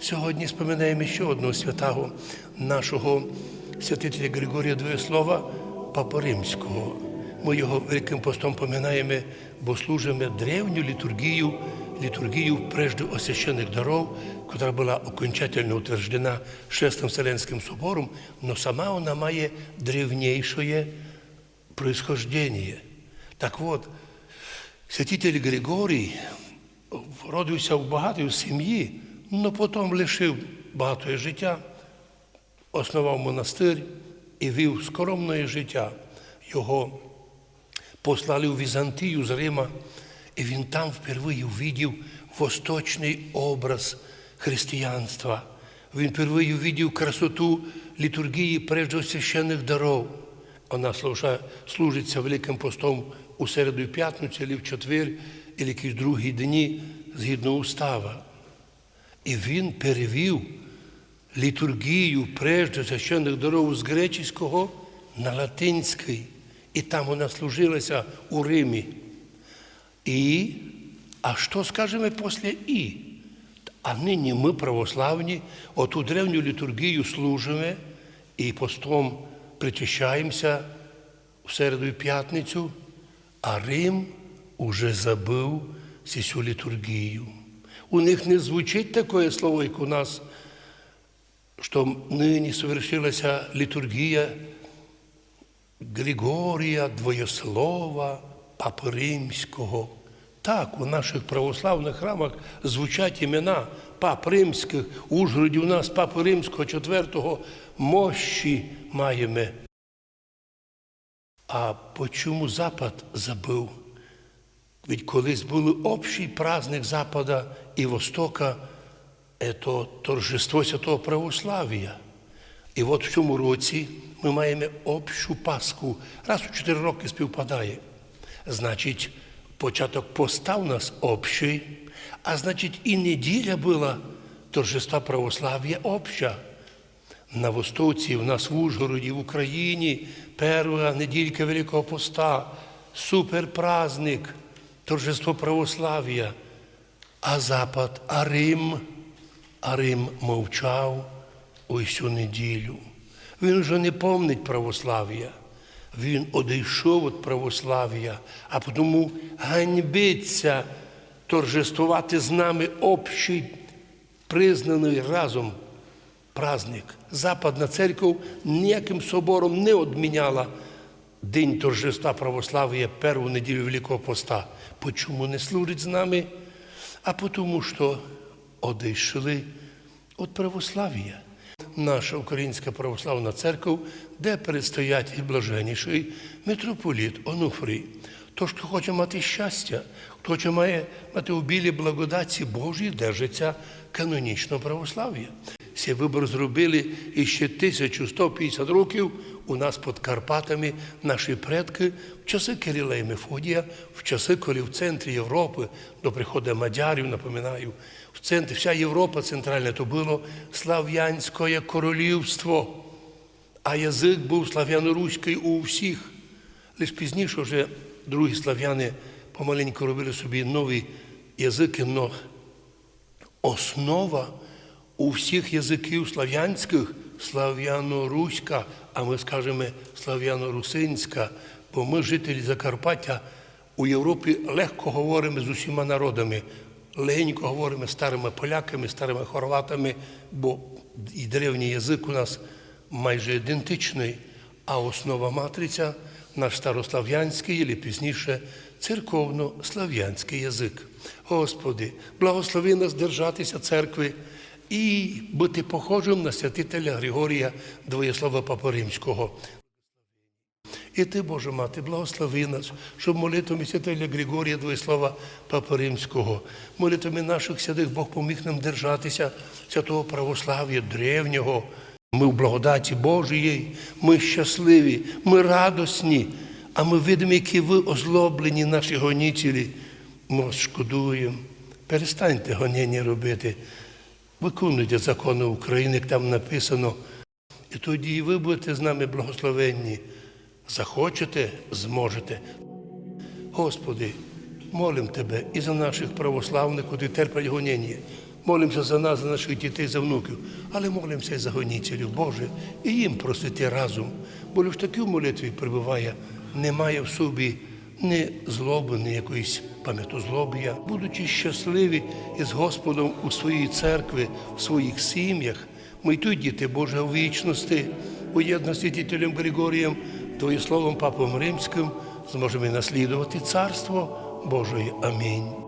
Сьогодні споминаємо ще одного святого нашого святителя Григорія Двоєслова, Папа Римського. Ми його Великим постом поминаємо, бо служимо древню літургію, літургію прежде освящених даров, яка була окончательно утверждена Шестим Вселенським собором, але сама вона має древніше происхождение. Так от, святитель Григорій родився в багатій сім'ї, але потім лишив багатое життя, основав монастир і вів скромне життя. Його послали в Візантію з Рима, і він там впервые увидів восточний образ християнства. Він впервые увидів красоту літургії прежде священних даров. Вона служиться Великим постом у середу і п'ятницю, або в четвер, або якісь другі дні, згідно устава. І він перевів літургію прежде священних даров з греческого на латинський. І там вона служилася у Римі. І, а що скажемо після І? А нині ми православні, оту древню літургію служимо і постом причащаємося в середу і п'ятницю, а Рим уже забив цю літургію. У них не звучить таке слово, як у нас, що нині совершилася літургія Григорія Двоєслова, Папи Римського. Так, у наших православних храмах звучать імена пап римських. У Ужгороді у нас папи римського четвертого мощі маємо. А по чому Запад забив? Ведь колись був общий праздник Запада і Востока, це торжество святого православ'я. І от в цьому році ми маємо общу Пасху. Раз у чотири роки співпадає. Значить, початок поста у нас общий, а значить, і неділя була торжества православ'я обща. На Востоці, у нас в Ужгороді, в Україні, перша неділька Великого Поста, суперпраздник, торжество православ'я. А Запад, а Рим, а Рим мовчав цю неділю. Він вже не помнить православ'я. Він одійшов від православ'я, а тому ганьбиться торжествувати з нами общий, признаний разом праздник. Западна церква ніяким собором не відміняла День торжества православ'я першу неділю Великого Поста. Почому не служить з нами? А тому, що одійшли від православ'я. Наша Українська православна церква, де перестоять і блаженніший митрополіт Онуфрій. Тож, хто хоче мати щастя, хто хоче має мати у білій благодаті Божій, держиться канонічного православ'я. Цей вибор зробили іще 1150 років у нас під Карпатами наші предки в часи Кирила і Мефодія, в часи, коли в центрі Європи до приходу Мадярів, напоминаю, в центрі вся Європа центральна то було слав'янське королівство, а язик був слав'яно-руський у всіх. Лише пізніше вже другі слав'яни помаленьку робили собі нові язики, але основа у всіх язиків слав'янських слав'яно-руська, а ми скажемо слав'яно-русинська, бо ми, жителі Закарпаття, у Європі легко говоримо з усіма народами, легенько говоримо з старими поляками, старими хорватами, бо і древній язик у нас майже ідентичний, а основа матриця наш старослав'янський, або пізніше церковно-слав'янський язик. Господи, благослови нас держатися церкви і бути похожим на святителя Григорія Двоєслова Папа Римського. І ти, Боже Мати, благослови нас, щоб молитвами святителя Григорія Двоєслова Папа Римського, молитвами наших святих Бог поміг нам держатися святого православ'я древнього. Ми в благодаті Божої, ми щасливі, ми радосні, а ми видимо, які ви озлоблені, наші гонітелі. Ми вас шкодуємо. Перестаньте гоніння робити. Виконуйте закони України, як там написано. І тоді і ви будете з нами благословенні. Захочете, зможете. Господи, молим Тебе і за наших православних, котрі терплять гоніння. молимося за нас, за наших дітей, за внуків, але молимося і за гонітелів Боже, і їм просити разом. Бо лише таки в молитві перебуває, немає в собі ні злоби, не якоїсь пам'ятозлоб'я, Будучи щасливі із Господом у своїй церкві, в своїх сім'ях, ми тут, діти Боже, у вічності, у єдності святителем Григорієм, Твоїм словом Папом Римським, зможемо наслідувати Царство Божої. Амінь.